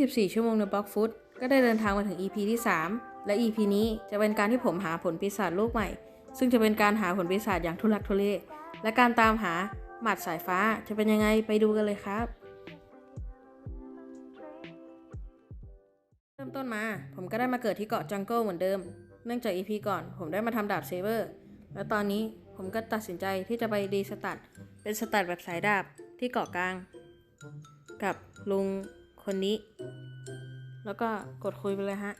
24 ชั่วโมงในบล็อกฟุตก็ได้เดินทางมาถึง EP ที่ 3 และ EP นี้จะเป็นการที่ผมหาผลปีศาจลูกใหม่ ซึ่งจะเป็นการหาผลปีศาจอย่างทุลักทุเล และการตามหาหมัดสายฟ้าจะเป็นยังไงไปดูกันเลยครับ เริ่มต้นมา ผมก็ได้มาเกิดที่เกาะจังเกิลเหมือนเดิม เนื่องจาก EP ก่อน ผมได้มาทำดาบเซเบอร์ แล้วตอนนี้ผมก็ตัดสินใจที่จะไปดีสตัดเป็นสตัดแบบสายดาบที่เกาะกลาง กับลุง คนนี้ แล้วก็กดคุยไปเลยฮะ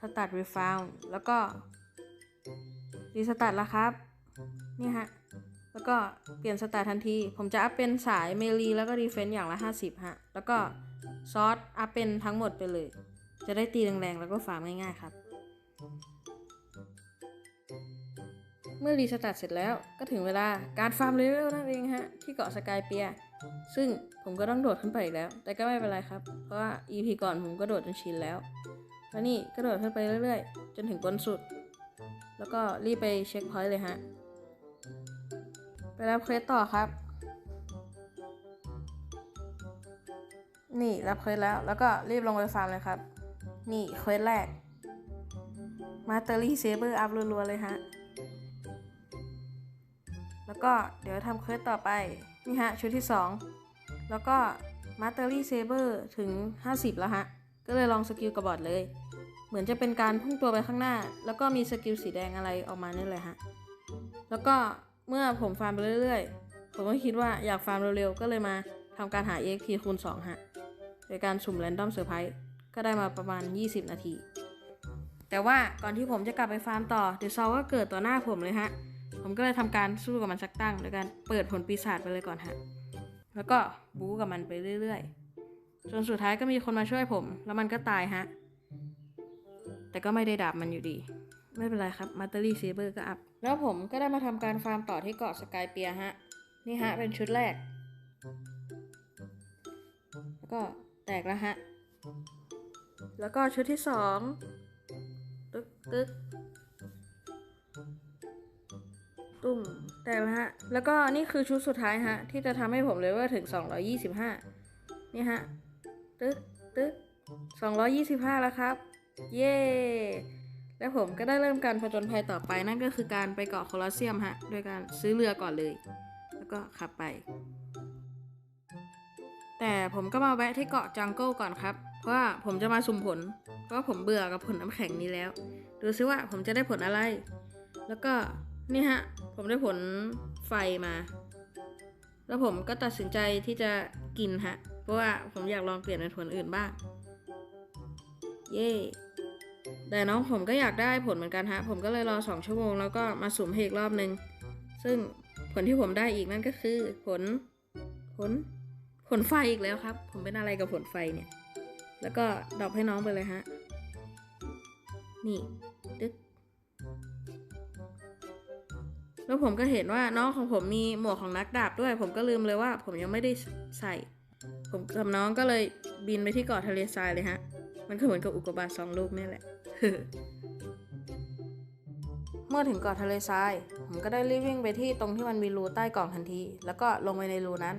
สตัดรีฟาวแล้วก็รีสตัดแล้วครับ นี่ฮะ แล้วก็เปลี่ยนสตัดทันที ผมจะอัพเป็นสายเมลีแล้วก็ดีเฟนต์อย่างละ 50 ฮะ แล้วก็ซอสอัพเป็นทั้งหมดไปเลย จะได้ตีแรงๆ แล้วก็ฟาร์มง่ายๆ ครับ เมื่อรีสตาร์ทเสร็จแล้วก็ถึงเวลาการฟาร์มเลเวลนั่นเองฮะ ที่เกาะสกายเปีย ซึ่งผมก็ต้องโดดขึ้นไปอีกแล้ว แต่ก็ไม่เป็นไรครับ เพราะว่า EP ก่อนผมก็โดดจนชินแล้ว แล้วนี่ก็โดดขึ้นไปเรื่อยๆ จนถึงบนสุด แล้วก็รีบไปเช็คพอยต์เลยฮะ ไปรับเควสต่อครับ นี่รับเควสแล้ว แล้วก็รีบลงไปฟาร์มเลยครับ นี่เควสแรก มาเตอรี่เซเบอร์อัพรัวๆเลยฮะ แล้วก็เดี๋ยวทำเควสต่อไป นี่ฮะ ชุดที่ 2 แล้วก็มาเตอรี่เซเบอร์ถึง 50 แล้วฮะ ก็เลยลองสกิลกระบอดเลย เหมือนจะเป็นการพุ่งตัวไปข้างหน้า แล้วก็มีสกิลสีแดงอะไรออกมาเนี่ยเลยฮะ แล้วก็เมื่อผมฟาร์มไปเรื่อยๆ ผมก็คิดว่าอยากฟาร์มเร็วๆ ก็เลยมาทำการหา EXP คูณ 2 ฮะ โดยการสุ่มแรนดอมเซอร์ไพรส์ก็ได้มาประมาณ 20 นาที แต่ว่าก่อนที่ผมจะกลับไปฟาร์มต่อเดซอลก็เกิดต่อหน้าผมเลยฮะ ผมก็เลยทำการสู้กับมันสักตั้งโดยการเปิดผลปีศาจไปเลยก่อนฮะ แล้วก็บู๊กับมันไปเรื่อยๆ จนสุดท้ายก็มีคนมาช่วยผม แล้วมันก็ตายฮะ แต่ก็ไม่ได้ดาบมันอยู่ดี ไม่เป็นไรครับมาตอรี่เซเบอร์ก็อัพ แล้วผมก็ได้มาทำการฟาร์มต่อที่เกาะสกายเปียฮะ นี่ฮะเป็นชุดแรก แล้วก็แตกแล้วฮะ แล้วก็ชุดที่สองตึ๊กตึ๊ก ตุ้มแตกแล้วฮะ แล้วก็นี่คือชุดสุดท้ายฮะ ที่จะทำให้ผมเลยว่าถึง 225 นี่ฮะ ตึ๊กตึ๊ก225 แล้วครับ เย้แล้วผมก็ได้เริ่มการผจญภัยต่อไปนั่นก็คือการไปเกาะโคลอสเซียมฮะ โดยการซื้อเรือก่อนเลย แล้วก็ขับไป แต่ผมก็มาแวะที่เกาะจังเกิลก่อนครับ เพราะว่าผมจะมาสุ่มผล เพราะผมเบื่อกับผลน้ำแข็งนี้แล้ว ดูซิว่าผมจะได้ผลอะไร แล้วก็นี่ฮะ ผมได้ผลไฟมา แล้วผมก็ตัดสินใจที่จะกินฮะ เพราะว่าผมอยากลองเปลี่ยนเป็นผลอื่นบ้าง เย่แต่น้องผมก็อยากได้ผลเหมือนกันฮะ ผมก็เลยรอสองชั่วโมงแล้วก็มาสุ่มให้อีกรอบหนึ่ง ซึ่งผลที่ผมได้อีกนั่นก็คือ ผล ผล ผลไฟอีกแล้วครับ ผมเป็นอะไรกับผลไฟเนี่ย แล้วก็ดรอปให้น้องไปเลยฮะ นี่ แล้วผมก็เห็นว่าน้องของผมมีหมวกของนักดาบด้วย ผมก็ลืมเลยว่า ผมยังไม่ได้ใส่ ผมกับน้องก็เลยบินไปที่เกาะทะเลทรายเลยฮะ มันก็เหมือนกับอุกกาบาตสองลูกนี่แหละ เมื่อถึงเกาะทะเลทราย ผมก็ได้รีบวิ่งไปที่ตรงที่มันมีรูใต้กล่องทันที แล้วก็ลงไปในรูนั้น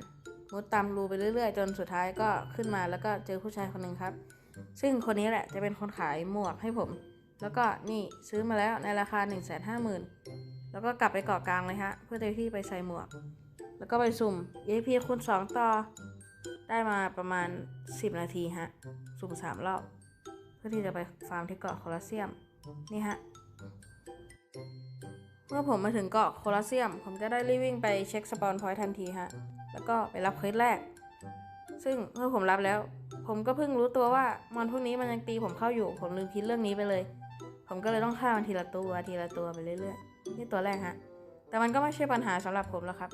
มุดตามรูไปเรื่อยๆ จนสุดท้ายก็ขึ้นมาแล้วก็เจอผู้ชายคนหนึ่งครับ ซึ่งคนนี้แหละจะเป็นคนขายหมวกให้ผม แล้วก็นี่ซื้อมาแล้วในราคา 1 5 0 0 0 0 แล้วก็กลับไปเกาะกลางเลยฮะ เพื่อที่ไปใส่หมวก แล้วก็ไปสุ่ม EXP คูณ2 ต่อ ได้มาประมาณ 10 นาทีฮะ สุ่ม 3 รอบ เพื่อที่จะไปฟาร์มที่เกาะโคลอสเซียม นี่ฮะ เมื่อผมมาถึงเกาะโคลอสเซียม ผมก็ได้รีวิ่งไปเช็คสปอนพอยต์ทันทีฮะ แล้วก็ไปรับเควสแรก ซึ่งเมื่อผมรับแล้ว ผมก็เพิ่งรู้ตัวว่ามอนพวกนี้มันยังตีผมเข้าอยู่ ผมลืมคิดเรื่องนี้ไปเลย ผมก็เลยต้องฆ่ามันทีละตัวทีละตัวไปเรื่อยๆ นี่ตัวแรกฮะ แต่มันก็ไม่ใช่ปัญหาสำหรับผมแล้วครับ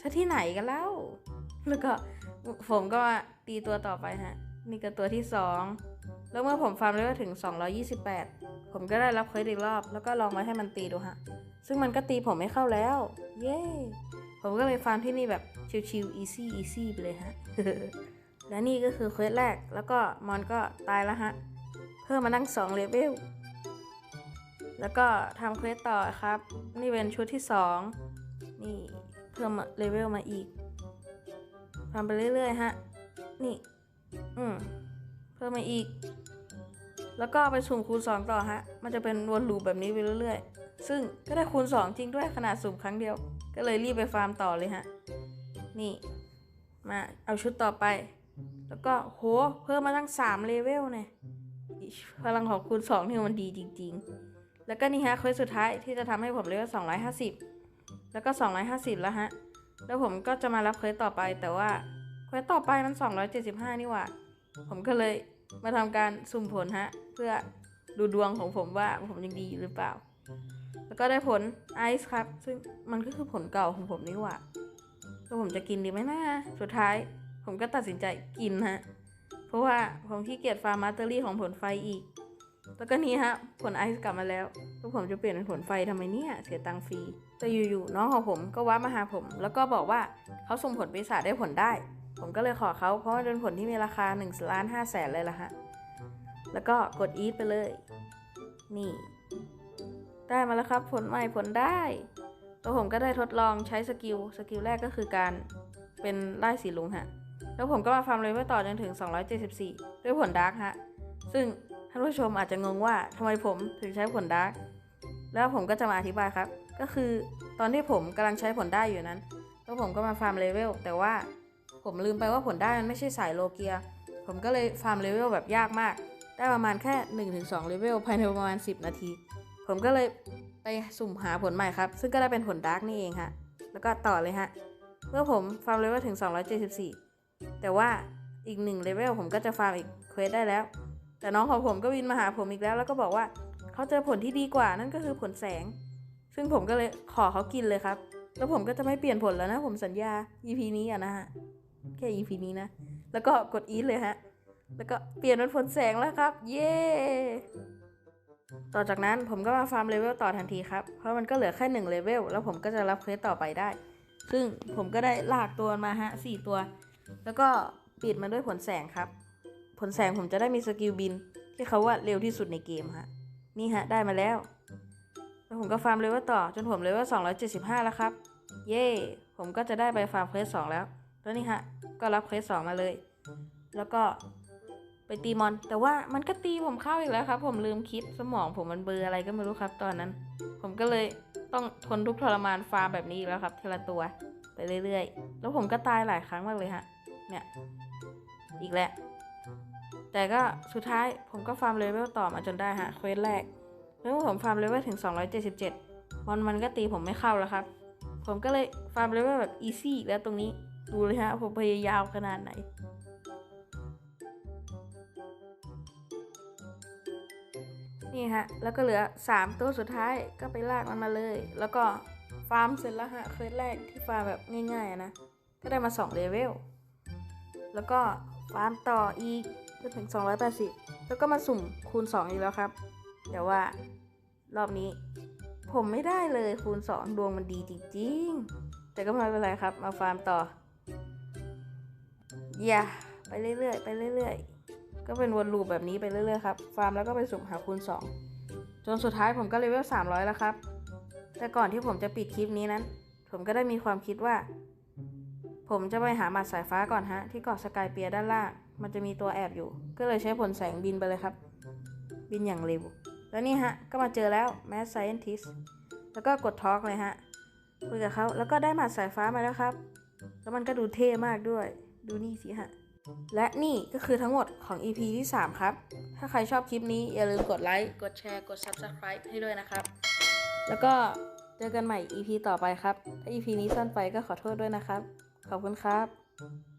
ชที่ไหนกันแล้ว แล้วก็ผมก็มาตีตัวต่อไปฮะ นี่ก็ตัวที่สองแล้วเมื่อผมฟาร์มเลเวลถึง 228 ผมก็ได้รับเควสอีกรอบ แล้วก็ลองมาให้มันตีดูฮะ ซึ่งมันก็ตีผมไม่เข้าแล้ว เย้ ผมก็เลยฟาร์มที่นี่แบบชิลๆ easy easy ไปเลยฮะ และนี่ก็คือเควสแรก แล้วก็มอนก็ตายแล้วฮะ เพิ่มมานั่ง2เลเวล แล้วก็ทำเควสต่อครับ นี่เป็นชุดที่ 2 นี่เพิ่มเลเวลมาอีกทำไปเรื่อยๆฮะ นี่ อืม เพิ่มมาอีก แล้วก็ไปสุ่มคูณ 2 ต่อฮะ มันจะเป็นวนลูปแบบนี้ไปเรื่อยๆ ซึ่งก็ได้คูณ 2 จริงด้วยขนาดสุ่มครั้งเดียว ก็เลยรีบไปฟาร์มต่อเลยฮะ นี่ มาเอาชุดต่อไป แล้วก็โห เพิ่มมาตั้ง3เลเวลเนี่ยพลังของคูณ 2 นี่มันดีจริง ๆ แล้วก็นี่ฮะเควสสุดท้ายที่จะทำให้ผมเลเวล250 แล้วก็ 250 แล้วฮะ แล้วผมก็จะมารับเควสต่อไปแต่ว่าเควสต่อไปมัน 275 นี่หว่า ผมก็เลยมาทำการสุ่มผลฮะ เพื่อดูดวงของผมว่าผมยังดีหรือเปล่า แล้วก็ได้ผลไอซ์ครับ ซึ่งมันก็คือผลเก่าของผมนี่หว่าแล้วผมจะกินดีไหมนะสุดท้าย ผมก็ตัดสินใจกินฮะ เพราะว่าผมขี้เกียจฟาร์มาเตอรี่ของผลไฟอีก แล้วก็นี่ฮะ ผลไอซ์กลับมาแล้วแล้วผมจะเปลี่ยนเป็นผลไฟทำไมเนี่ย เสียตังค์ฟรี แต่อยู่ๆน้องของผมก็ว้ามาหาผม แล้วก็บอกว่าเขาส่งผลปีศาจได้ผลได้ ผมก็เลยขอเขาเพราะว่าเป็นผลที่มีราคา1ล้าน5แสนเลยล่ะฮะ แล้วก็กดอีทไปเลย นี่ ได้มาแล้วครับผลใหม่ผลได้ แล้วผมก็ได้ทดลองใช้สกิล สกิลแรกก็คือการเป็นไล่สีลุงฮะ แล้วผมก็มาฟาร์มเลเวลต่อจนถึง 274 ด้วยผลดาร์กฮะ ซึ่ง ท่านผู้ชมอาจจะงงว่าทำไมผมถึงใช้ผลดาร์กแล้วผมก็จะมาอธิบายครับ ก็คือตอนที่ผมกำลังใช้ผลได้อยู่นั้น แล้วผมก็มาฟาร์มเลเวลแต่ว่าผมลืมไปว่าผลได้มันไม่ใช่สายโลเกีย ผมก็เลยฟาร์มเลเวลแบบยากมาก ได้ประมาณแค่ 1-2เลเวลภายในประมาณ 10 นาที ผมก็เลยไปสุ่มหาผลใหม่ครับ ซึ่งก็ได้เป็นผลดาร์กนี่เองฮะ แล้วก็ต่อเลยฮะ เมื่อผมฟาร์มเลเวลถึง 274 แต่ว่าอีกหนึ่งเลเวลผมก็จะฟาร์มอีกเควสได้แล้ว แต่น้องของผมก็วินมาหาผมอีกแล้ว แล้วก็บอกว่าเขาเจอผลที่ดีกว่านั่นก็คือผลแสง ซึ่งผมก็เลยขอเขากินเลยครับ แล้วผมก็จะไม่เปลี่ยนผลแล้วนะ ผมสัญญา EP นี้อะนะฮะแค่ EP นี้นะ แล้วก็กดอีทเลยฮะ แล้วก็เปลี่ยนเป็นผลแสงแล้วครับ เย้ต่อจากนั้นผมก็มาฟาร์มเลเวลต่อทันทีครับ เพราะมันก็เหลือแค่หนึ่งเลเวลแล้วผมก็จะรับเควสต่อไปได้ ซึ่งผมก็ได้ลากตัวมาฮะสี่ตัว แล้วก็ปิดมันด้วยผลแสงครับ ผลแสงผมจะได้มีสกิลบิน ที่เขาว่าเร็วที่สุดในเกมฮะ นี่ฮะ ได้มาแล้ว แล้วผมก็ฟาร์มเลเวลต่อจนผมเลเวล275 แล้วครับ เย้ผมก็จะได้ไปฟาร์มเควส2แล้ว แล้วนี่ฮะ ก็รับเควส2มาเลย แล้วก็ไปตีมอน แต่ว่ามันก็ตีผมเข้าอีกแล้วครับ ผมลืมคิดสมองผมมันเบลออะไรก็ไม่รู้ครับตอนนั้น ผมก็เลยต้องทนทุกทรมานฟาร์มแบบนี้อีกแล้วครับทีละตัวไปเรื่อยๆ แล้วผมก็ตายหลายครั้งมากเลยฮะ เนี่ย อีกแล้ว แต่ก็สุดท้ายผมก็ฟาร์มเลเวลต่อมาจนได้ฮะเควสแรกเมื่อผมฟาร์มเลเวลถึง 277มอนมันก็ตีผมไม่เข้าแล้วครับ ผมก็เลยฟาร์มเลเวลแบบอีซี่แล้วตรงนี้ดูเลยฮะผมพยายามขนาดไหนนี่ฮะ แล้วก็เหลือ 3 ตัวสุดท้ายก็ไปลากมันมาเลย แล้วก็ฟาร์มเสร็จแล้วฮะ เควสแรกที่ฟาร์มแบบง่ายๆนะ ก็ได้มา 2 เลเวล แล้วก็ฟาร์มต่ออีก จนถึง 280 แล้วก็มาสุ่มคูณ 2 อีกแล้วครับแต่ว่ารอบนี้ ผมไม่ได้เลยคูณ 2 ดวงมันดีจริงๆ แต่ก็ไม่เป็นไรครับ มาฟาร์มต่อ อย่าไปเรื่อยๆ ไปเรื่อยๆ ก็เป็นวนลูปแบบนี้ไปเรื่อยๆครับ ฟาร์มแล้วก็ไปสุ่มหาคูณ 2 จนสุดท้ายผมก็เลเวล 300 แล้วครับ แต่ก่อนที่ผมจะปิดคลิปนี้นั้น ผมก็ได้มีความคิดว่า ผมจะไปหาหมัดสายฟ้าก่อนฮะ ที่เกาะสกายเปียด้านล่าง มันจะมีตัวแอบอยู่ ก็เลยใช้ผลแสงบินไปเลยครับ บินอย่างเร็ว แล้วนี่ฮะ ก็มาเจอแล้ว Mad Scientist แล้วก็กดทอล์กเลยฮะคุยกับเขาแล้วก็ได้หมัดสายฟ้ามาแล้วครับ แล้วมันก็ดูเท่มากด้วย ดูนี่สิฮะ และนี่ก็คือทั้งหมดของ EP ที่ 3 ครับ ถ้าใครชอบคลิปนี้อย่าลืมกดไลค์ กดแชร์ กด Subscribe ให้ด้วยนะครับ แล้วก็เจอกันใหม่ EP ต่อไปครับ ถ้า EP นี้สั้นไปก็ขอโทษด้วยนะครับ ขอบคุณครับ